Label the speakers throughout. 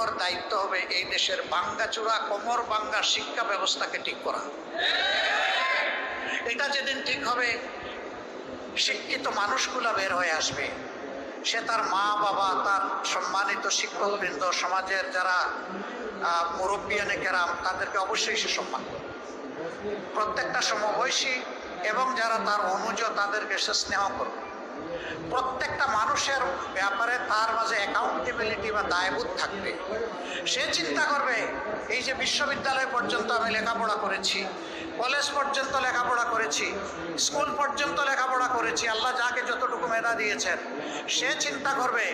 Speaker 1: ওর দায়িত্ব হবে এই দেশের বাঙ্গাচূড়া, কোমর বাঙ্গা শিক্ষা ব্যবস্থাকে ঠিক করা। এটা যেদিন ঠিক হবে, শিক্ষিত মানুষগুলা বের হয়ে আসবে। সে তার মা, বাবা, তার সম্মানিত শিক্ষকবৃন্দ, সমাজের যারা মুরব্বিয়ানে কেরাম, তাদেরকে অবশ্যই সে সম্মান প্রত্যেকটা সমবয়সী এবং যারা তার অনুজ, তাদেরকে সে স্নেহ করবে। প্রত্যেকটা মানুষের ব্যাপারে তার মাঝে অ্যাকাউন্টেবিলিটি বা দায়বোধ থাকবে। সে চিন্তা করবে, এই যে বিশ্ববিদ্যালয় পর্যন্ত আমি লেখাপড়া করেছি কলেজ পর্যন্ত লেখাপড়া করেছি স্কুল পর্যন্ত লেখাপড়া করেছি, আল্লাহ যাকে মেধা দিয়েছেন। সে চিন্তা করবে,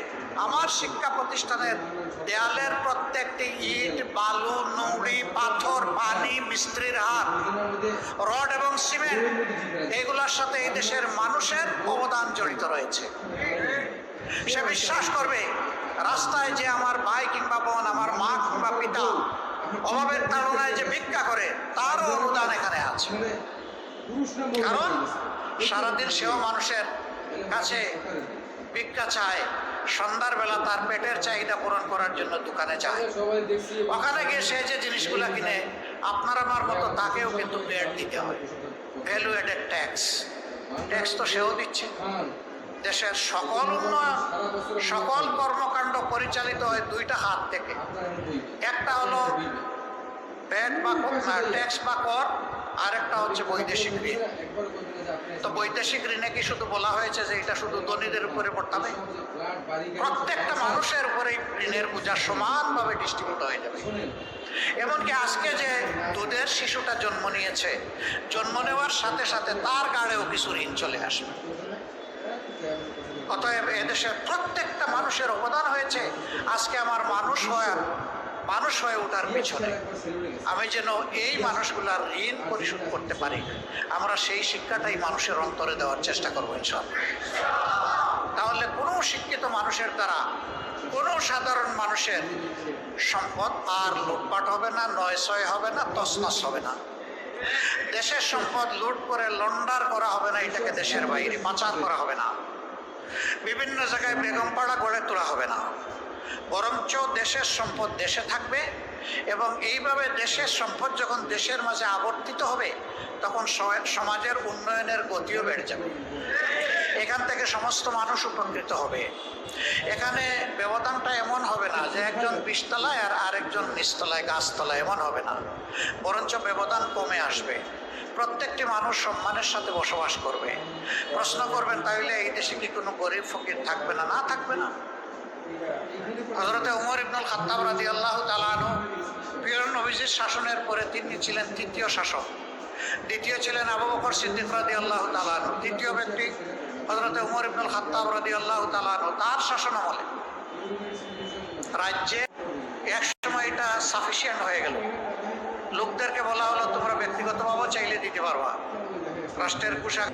Speaker 1: আমার শিক্ষা প্রতিষ্ঠানের দেয়ালের প্রত্যেকটি ইট, বালু, নুড়ি, পাথর, পানি, মিস্ত্রির হাত, রড এবং সিমেন্ট, এগুলোর সাথে এই দেশের মানুষের অবদান জড়িত রয়েছে। সে বিশ্বাস করবে, রাস্তায় যে আমার ভাই কিংবা বোন, আমার মা কিংবা পিতা অভাবের তাড়নায় যে ভিক্ষা করে, তারও অনুদান এখানে আছে। কারণ সারাদিন সেও মানুষের কাছে ভিক্ষা চায়, সন্ধ্যার বেলা তার পেটের চাহিদা পূরণ করার জন্য দোকানে যায়। ওখানে গিয়ে সে যে জিনিসগুলো কিনে, আপনার আমার মতো তাকেও কিন্তু প্লেট দিতে হয়। ভ্যালু এডেড ট্যাক্স ট্যাক্স তো সেও দিচ্ছে। দেশের সকল উন্নয়ন, সকল কর্মকাণ্ড পরিচালিত হয় দুইটা হাত থেকে। একটা হলো ভ্যাট বা ট্যাক্স বা কর আরেকটা হচ্ছে বৈদেশিক ঋণ। তো বৈদেশিক ঋণে কি শুধু বলা হয়েছে যে এটা শুধু ধনীদের উপরে বর্তাবে প্রত্যেকটা মানুষের উপরে ঋণের বোঝা সমানভাবে ডিস্ট্রিবিউট হয়ে যাবে। এমনকি আজকে যে দুধের শিশুটা জন্ম নিয়েছে, জন্ম নেওয়ার সাথে সাথে তার গাড়েও কিছু ঋণ চলে আসবে। অতএব এদেশের প্রত্যেকটা মানুষের অবদান হয়েছে, আজকে আমার মানুষ হয়ে মানুষ হয়ে ওঠার পিছনে আমি যেন এই মানুষগুলার ঋণ পরিশোধ করতে পারি। আমরা সেই শিক্ষাটাই মানুষের অন্তরে দেওয়ার চেষ্টা করব ইনশাল্লাহ তাহলে কোনো শিক্ষিত মানুষের দ্বারা কোনো সাধারণ মানুষের সম্পদ আর লুটপাট হবে না নয় ছয় হবে না তসনস হবে না। দেশের সম্পদ লুট করে লন্ডার করা হবে না, এটাকে দেশের বাইরে পাচার করা হবে না। বিভিন্ন জায়গায় বেগমপাড়া গড়ে তোলা হবে না। বরঞ্চ দেশের সম্পদ দেশে থাকবে এবং এইভাবে দেশের সম্পদ যখন দেশের মাঝে আবর্তিত হবে, তখন সমাজের উন্নয়নের গতিও বেড়ে যাবে। এখান থেকে সমস্ত মানুষ উপকৃত হবে। এখানে ব্যবধানটা এমন হবে না যে একজন বিশতলায় আর আরেকজন নিচতলায়, গাছতলায় এমন হবে না। বরঞ্চ ব্যবধান কমে আসবে। প্রত্যেকটি মানুষ সম্মানের সাথে বসবাস করবে। প্রশ্ন করবেন তাহলে এই দেশে কি কোনো গরিব ফকির থাকবে না? না, থাকবে না। হজরতে উমর ইবনুল খাত্তাব রাজি আল্লাহ তালানু প্রিয় নবীজির শাসনের পরে তিনি ছিলেন তৃতীয় শাসক। দ্বিতীয় ছিলেন আবু বকর সিদ্দিক রাদি আল্লাহ তালানু তৃতীয় ব্যক্তি হজরতে উমর ইবনুল খাত্তাব রাদি আল্লাহ তালানু তার শাসন আমলে রাজ্যে এক সময় এটা সাফিসিয়েন্ট হয়ে গেল। লোকদেরকে বলা হলো, তোমরা ব্যক্তিগতভাবেও চাইলে দিতে পারবা। রাষ্ট্রের পোশাক